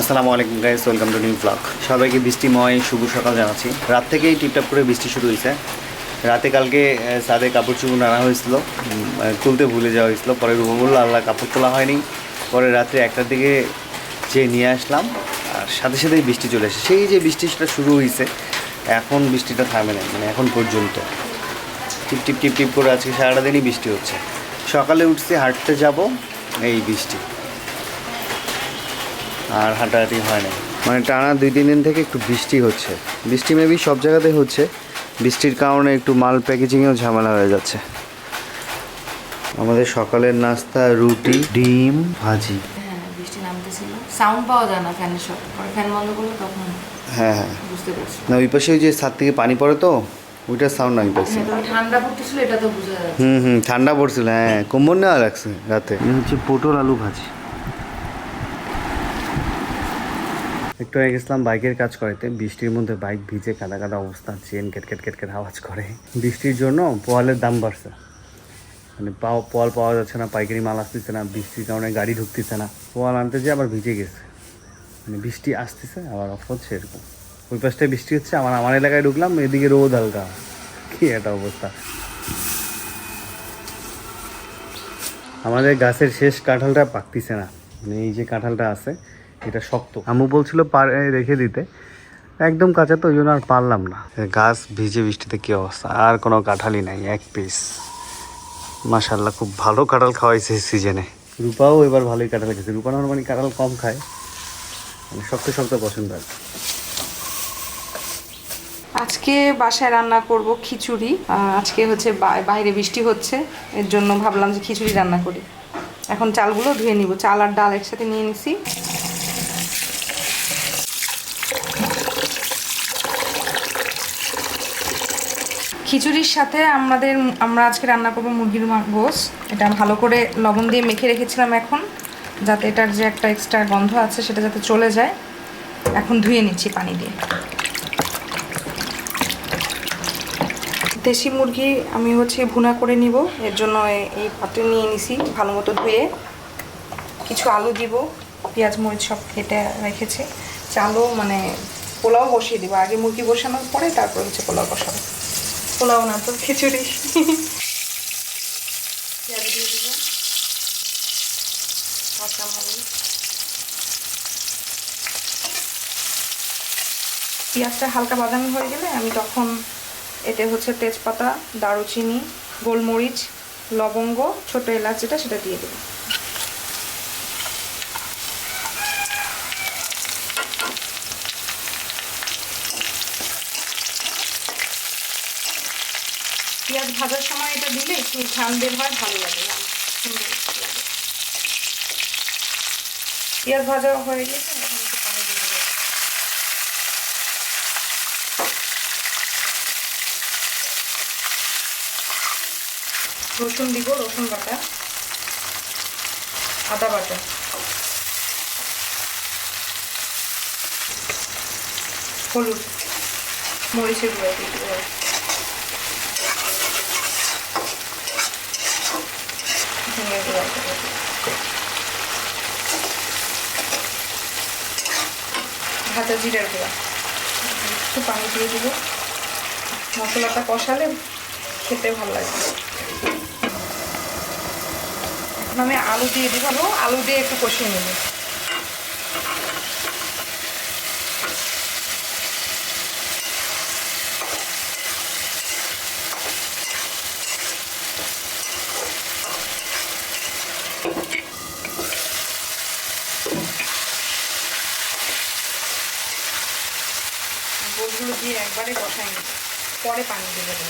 আসসালামু আলাইকুম guys welcome to new blog সবাইকে বৃষ্টিময়, শুভ সকাল জানাচ্ছি। রাত থেকেই টিপটাপ করে বৃষ্টি শুরু হয়েছে। রাতে কালকে সাদে কাপড় চুপড় আনা হয়েছিল। তুলতে ভুলে যাওয়া হয়েছিল। পরে রুমো বলল আল্লাহ কাপড় তোলা হয়নি। পরে রাত্রে একটার দিকে যে নিয়ে আসলাম। আর সাথে সাথেই বৃষ্টি চলে আসে সেই যে বৃষ্টি সেটা শুরু হয়েছে, এখন বৃষ্টিটা থামে নাই মানে এখন পর্যন্ত। টিপ টিপ টিপ টিপ করে আজকে সারাটা দিনই বৃষ্টি হচ্ছে। সকালে উঠছি, হাঁটতে যাব, এই বৃষ্টি। আর হাঁটাহাঁটি হয় না মানে টানা দুই তিন দিন থেকে একটু বৃষ্টি হচ্ছে। বৃষ্টি মেবি সব জায়গাতে হচ্ছে। বৃষ্টির কারণে একটু মাল প্যাকেজিংয়েও ঝামেলা হয়ে যাচ্ছে। আমাদের সকালের নাস্তা রুটি ডিম ভাজি। হ্যাঁ বৃষ্টি নামতেছিল। সাউন্ড পাওয়া যায় না ফ্যানের শব্দ ফ্যান বন্ধ করলে তখন হ্যাঁ হ্যাঁ। বুঝতে পারছি। না ওই পাশে ওই যে ছাদ থেকে পানি পড়ে তো ওইটার সাউন্ড আমি পাইছি তবে ঠান্ডা পড়তেছিল এটা তো বোঝা যাচ্ছে। হুম হুম ঠান্ডা পড়ছিল হ্যাঁ। নেওয়া লাগছে রাতে। হচ্ছে পটল আলু ভাজি। একটু আগে গেছিলাম বাইকের কাজ করাতে বৃষ্টির মধ্যে বাইক ভিজে কাদা কাদা অবস্থা, চেন কেট কেট কেট কেট আওয়াজ করে। বৃষ্টির জন্য পোয়ালের দাম বাড়ছে। মানে পোয়াল পাওয়া যাচ্ছে না, পাইকারি মাল আসতেছে না, বৃষ্টির কারণে গাড়ি ঢুকতেছে না। পোয়াল আনতে যেয়ে আবার ভিজে গেছে। মানে বৃষ্টি আসতেছে, আবার অফ হচ্ছে এরকম। ওই পাশটায় বৃষ্টি হচ্ছে, আমার আমার এলাকায় ঢুকলাম, এদিকে রোদ হালকা। কি একটা অবস্থা। আমাদের গাছের শেষ কাঁঠালটা পাকতিছে না। মানে এই যে কাঁঠালটা আছে এটা শক্ত। আম্মু বলছিল পার রেখে দিতে। একদম কাঁচা তো ওই জন্য আর পারলাম না। গাছ ভিজে বৃষ্টিতে কি অবস্থা? আর কোনো কাঁঠালই নাই এক পিস মাশাল্লাহ খুব ভালো কাঁঠাল খাওয়াইছে সিজনে রূপাও এবার ভালোই কাঁঠাল খেয়েছে। রূপা নর্মালি কাঁঠাল কম খায়। মানে শক্ত শক্ত পছন্দ আর আজকে বাসায় রান্না করব খিচুড়ি। আজকে হচ্ছে বাইরে বৃষ্টি হচ্ছে। এর জন্য ভাবলাম যে খিচুড়ি রান্না করি। এখন চালগুলো ধুয়ে নিব। চাল আর ডাল একসাথে নিয়ে নিছি। খিচুড়ির সাথে আমাদের, আমরা আজকে রান্না করব মুরগির গোস এটা ভালো করে লবণ দিয়ে মেখে রেখেছিলাম এখন, যাতে এটার যে একটা এক্সট্রা গন্ধ আছে সেটা যাতে চলে যায়। এখন ধুয়ে নিচ্ছি পানি দিয়ে। দেশি মুরগি আমি হচ্ছে ভুনা করে নিব, এর জন্য এই পাত্রে নিয়ে নিছি, ভালো মতো ধুয়ে। কিছু আলু দিব, পেঁয়াজ, মরিচ সব কেটে রেখেছে। চালও মানে পোলাও বসিয়ে দিব, আগে মুরগি বসানোর পরে তারপর হচ্ছে পোলাও বসাবো। পোলাও না তো খিচুড়ি। দিয়ে পেঁয়াজটা হালকা বাদামি হয়ে গেলে আমি তখন এতে হচ্ছে তেজপাতা, দারুচিনি, গোলমরিচ, লবঙ্গ, ছোট এলাচ যেটা, সেটা দিয়ে দেবো। পেঁয়াজ ভাজার সময় এটা দিলে একটু ঝাল বের হয়, ভালো লাগে পেঁয়াজ ভাজা হয়ে গেছে রসুন দিব, রসুন বাটা, আদা বাটা। হলুদ, মরিচের গুঁড়া দিয়ে দিব ধনিয়া গুঁড়া দিয়ে দিব। ভাজা জিরার গুঁড়া। একটু পানি দিয়ে দেবো। মশলাটা কষালে খেতে ভালো লাগবে এখন আমি আলু দিয়ে দিব। আলু দিয়ে একটু কষিয়ে নেব। গোলগুলো দিয়ে একবারে কষাই নি। পরে পানি দিয়ে দেবো।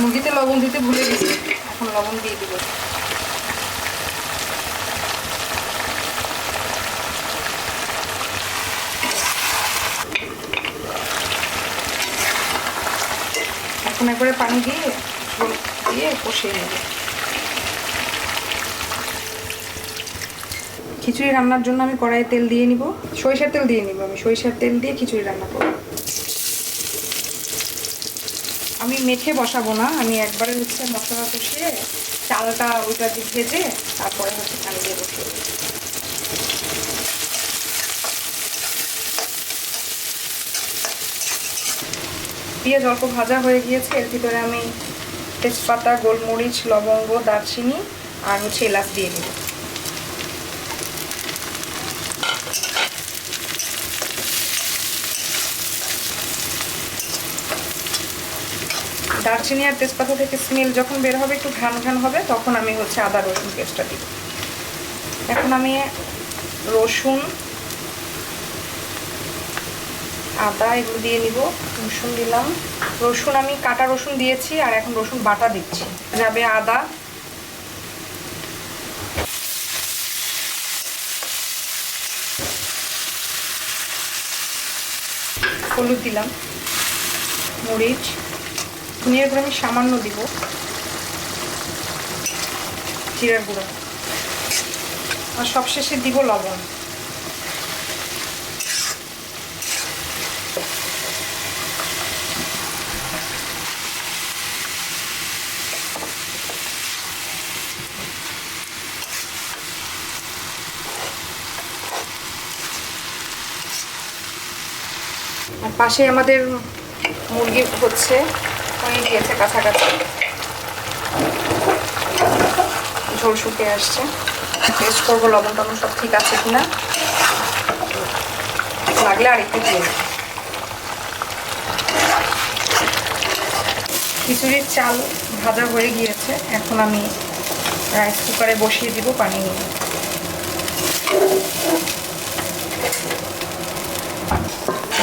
মুরগিতে লবণ দিতে ভুলে গেছি, এখন লবণ দিয়ে দিব। হ্যাঁ, করে পানি দিয়ে দিয়ে কষিয়ে নেব। খিচুড়ি রান্নার জন্য আমি কড়াইয়ে তেল দিয়ে নিব। সরিষার তেল দিয়ে নিব আমি। সরিষার তেল দিয়ে খিচুড়ি রান্না করব। আমি মেখে বসাবো না। আমি একবারে হচ্ছে মশলা কষিয়ে চালটা ওইটা দিয়ে ভেজে তারপরে হচ্ছে পানি দিয়ে বসিয়ে পেঁয়াজ অল্প ভাজা হয়ে গিয়েছে। এর ভিতরে আমি তেজপাতা, গোলমরিচ, লবঙ্গ, দারচিনি আর হচ্ছে এলাচ দিয়ে দিই দারচিনি আর তেজপাতা থেকে স্মেল যখন বের হবে, একটু ঘ্রান ঘ্রান হবে, তখন আমি হচ্ছে আদা রসুন পেস্টটা দিব। এখন আমি রসুন আদা এগুলো দিয়ে নিব, রসুন দিলাম। রসুন আমি, কাটা রসুন দিয়েছি আর এখন রসুন বাটা দিচ্ছি। যাবে আদা। হলুদ দিলাম, মরিচ। ধনিয়ার গুঁড়ো আমি সামান্য দিব। জিরার গুঁড়ো। আর সবশেষে দিব লবণ। পাশে আমাদের মুরগি হচ্ছে হয়ে গিয়েছে কাছাকাছি। ঝোল শুকিয়ে আসছে। টেস্ট করব লবণ টবণ সব ঠিক আছে কিনা। লাগলে আর একটু দিয়ে খিচুড়ির চাল ভাজা হয়ে গিয়েছে। এখন আমি রাইস কুকারে বসিয়ে দিব, পানি নিয়ে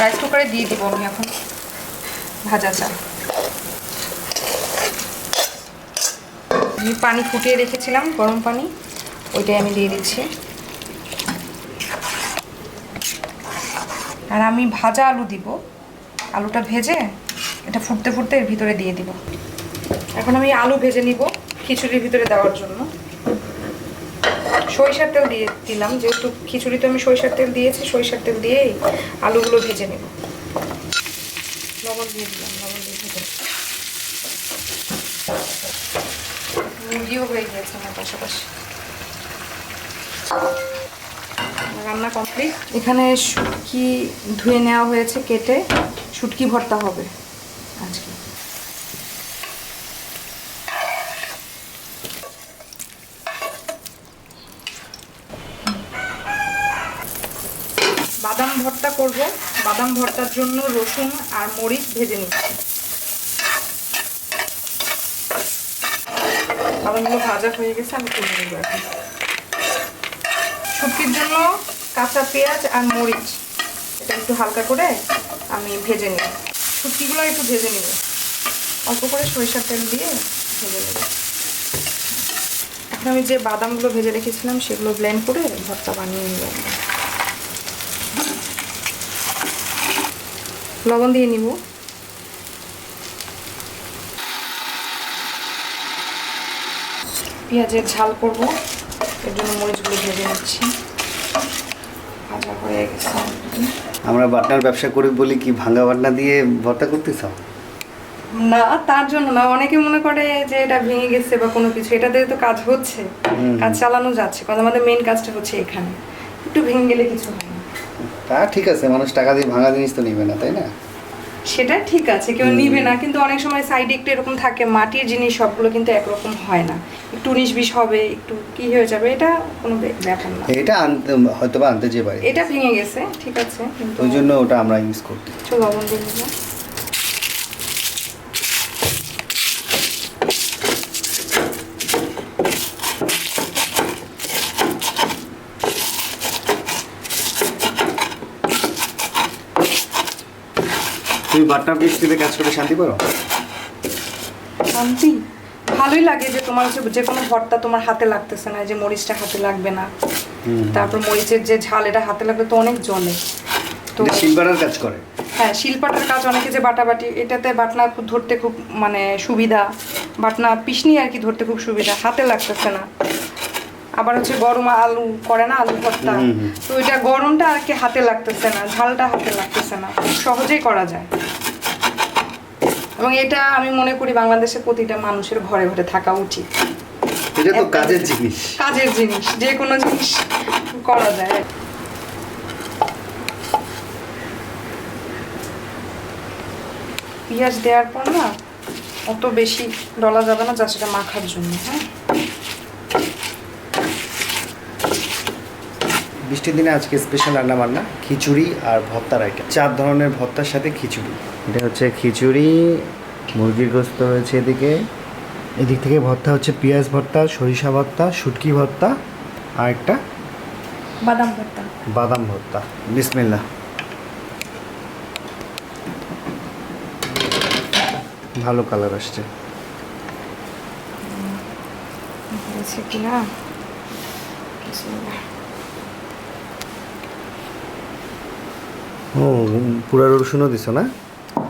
রাইস কুকারে দিয়ে দিব আমি এখন। ভাজা চাল আমি পানি ফুটিয়ে রেখেছিলাম, গরম পানি। ওইটাই আমি দিয়ে দিচ্ছি। আর আমি ভাজা আলু দিব। আলুটা ভেজে এটা ফুটতে ফুটতে এর ভিতরে দিয়ে দিব। এখন আমি আলু ভেজে নিব, খিচুড়ির ভিতরে দেওয়ার জন্য। সরিষার তেল দিয়ে দিলাম, যেহেতু খিচুড়িতে আমি সরিষার তেল দিয়েছি, সরিষার তেল দিয়েই আলুগুলো ভেজে নেব। লবণ দিয়ে দিলাম, লবণ দিয়ে ভেজে মুরগিও হয়ে গিয়েছে আমার পাশাপাশি। রান্না কমপ্লিট। এখানে শুটকি ধুয়ে নেওয়া হয়েছে, কেটে শুটকি ভর্তা হবে আজকে বাদাম ভর্তা করব। বাদাম ভর্তার জন্য রসুন আর মরিচ ভেজে নিচ্ছি। বাদামগুলো ভাজা হয়ে গেছে, আমি তুলে নেব এখন। জন্য কাঁচা পেঁয়াজ আর মরিচ। এটা একটু হালকা করে আমি ভেজে নিই শুটকিগুলো একটু ভেজে নিব। অল্প করে সরিষার তেল দিয়ে ভেজে নেব। এখন আমি যে বাদামগুলো ভেজে রেখেছিলাম, সেগুলো ব্লেন্ড করে ভর্তা বানিয়ে নিব। লবণ দিয়ে নিব। পেঁয়াজের ঝাল করব। এর জন্য মরিচগুলো ভেজে নিচ্ছি। ভাজা হয়ে গেছে আমরা বাটনার ব্যবসা করি বলি কি ভাঙ্গা বাটনা দিয়ে ভর্তা করতে চাও না তার জন্য না। অনেকে মনে করে যে এটা ভেঙে গেছে বা কোনো কিছু। এটাতে তো কাজ হচ্ছে। কাজ চালানো যাচ্ছে। কারণ আমাদের মেইন কাজটা হচ্ছে এখানে। একটু ভেঙে গেলে কিছু হয় তা ঠিক আছে মানুষ টাকা দিয়ে ভাঙা জিনিস তো নেবে না তাই না? সেটা ঠিক আছে কেউ নিবে না কিন্তু অনেক সময় সাইডে একটু এরকম থাকে মাটির জিনিস সবগুলো কিন্তু একরকম হয় না। একটু উনিশ বিশ হবে একটু কি হয়ে যাবে এটা কোনো ব্যাপার না। এটা আনতে হয়তো বা আনতে যে পারে। এটা ভেঙে গেছে ঠিক আছে কিন্তু ওই জন্য ওটা আমরা ইউজ করতে চলো লবণ দিয়ে তুমি বাটনা পেস্ট্রিতে কাজ করে শান্তি পারো শান্তি? ভালোই লাগে যে তোমার যে যে কোনো ভর্তা তোমার হাতে লাগতেছে না যে মরিচটা হাতে লাগবে না। তারপর মরিচের যে ঝাল এটা হাতে লাগবে তো অনেক জলে তো এটা কাজ করে? হ্যাঁ শিলপাটার কাজ অনেকে যে বাটাবাটি এটাতে বাটনা খুব ধরতে খুব মানে সুবিধা। বাটনা পিসনি আর কি ধরতে খুব সুবিধা হাতে লাগতেছে না। আবার হচ্ছে গরম আলু করে না আলু ভর্তা। তো ওইটা গরমটা আর কি হাতে লাগতেছে না ঝালটা হাতে লাগতেছে না। সহজেই করা যায়। এবং এটা আমি মনে করি বাংলাদেশের প্রতিটা মানুষের ঘরে ঘরে থাকা উচিত। এটা তো কাজের জিনিস। জিনিস কাজের জিনিস যে কোনো জিনিস করা যায়। পেঁয়াজ দেওয়ার পর না অত বেশি ডলা যাবে না যা সেটা মাখার জন্য হ্যাঁ? বৃষ্টির দিনে আজকে স্পেশাল রান্না বান্না খিচুড়ি আর ভর্তার আইটেম চার ধরনের ভর্তার সাথে খিচুড়ি। এটা হচ্ছে খিচুড়ি মুরগির গোস্ত রয়েছে এদিকে। এদিক থেকে ভর্তা হচ্ছে পেঁয়াজ ভর্তা সরিষা ভর্তা শুটকি ভর্তা আর একটা বাদাম ভর্তা। বাদাম ভর্তা। বিসমিল্লা ভালো কালার আসছে। হয়েছে কি না বিসমিল্লাহ। ও পুরা রসুনও দিছো না?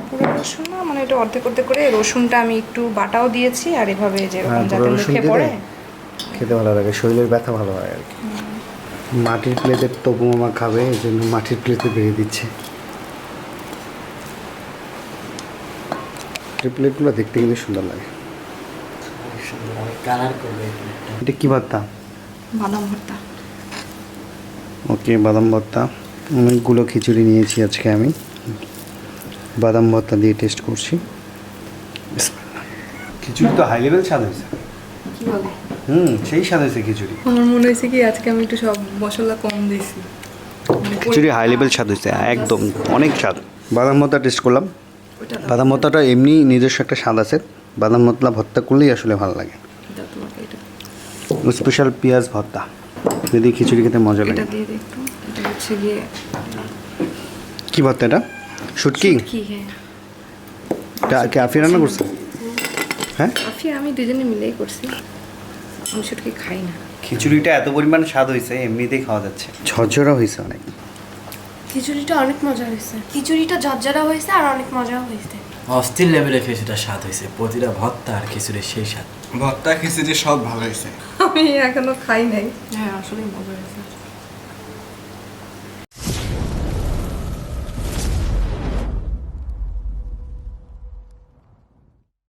পুরো রসুন না মানে এটা অর্ধেক অর্ধেক করে রসুনটা আমি একটু বাটাও দিয়েছি আর এভাবে যেরকম হ্যাঁ, যাতে রসুন মুখে পড়ে। খেতে ভালো লাগে শরীরের ব্যথা ভালো হয় আর কি। মাটির প্লেটে তবু মামা খাবে এই জন্য মাটির প্লেটে বেরিয়ে দিচ্ছে। প্লেটগুলো দেখতে কিন্তু সুন্দর লাগে। এটা কি ভর্তা? বাদাম ভর্তা। ওকে বাদাম ভর্তা। অনেকগুলো খিচুড়ি নিয়েছি আজকে আমি। বাদাম ভর্তা দিয়ে টেস্ট করছি। খিচুড়ি তো হাই লেভেল স্বাদ হয়েছে। হুম সেই স্বাদ হয়েছে খিচুড়ি। আমার মনে হয়েছে কি আজকে আমি একটু সব মশলা কম দিয়েছি। খিচুড়ি হাই লেভেল স্বাদ হয়েছে একদম অনেক স্বাদ। বাদাম ভর্তা টেস্ট করলাম। বাদাম ভর্তাটা এমনি নিজস্ব একটা স্বাদ আছে। বাদাম ভর্তা ভর্তা করলেই আসলে ভালো লাগে। দাও তোমাকে এটা। স্পেশাল পেঁয়াজ ভর্তা। যদি খিচুড়ি খেতে মজা লাগে। এটা এটা হচ্ছে গিয়ে কি ভর্তা এটা? শুটকি? কি হ্যাঁ। এটা কি আফি রান্না করছে? হ্যাঁ? আফি আমি দুজনে মিলেই করছি। আমি শুটকি খাই না। খিচুড়িটা এত পরিমাণ স্বাদ হয়েছে এমনিতেই খাওয়া যাচ্ছে। ঝরঝরা হয়েছে অনেক। খিচুড়িটা অনেক মজা হয়েছে খিচুড়িটা ঝরঝরা হয়েছে আর অনেক মজাও হয়েছে অস্থির লেভেলে খিচুড়িটা স্বাদ হয়েছে প্রতিটা ভর্তা আর খিচুড়ির সেই স্বাদ। ভর্তা খিচুড়ি সব ভালো হয়েছে আমি এখনও খাই নাই। হ্যাঁ আসলেই মজা হয়েছে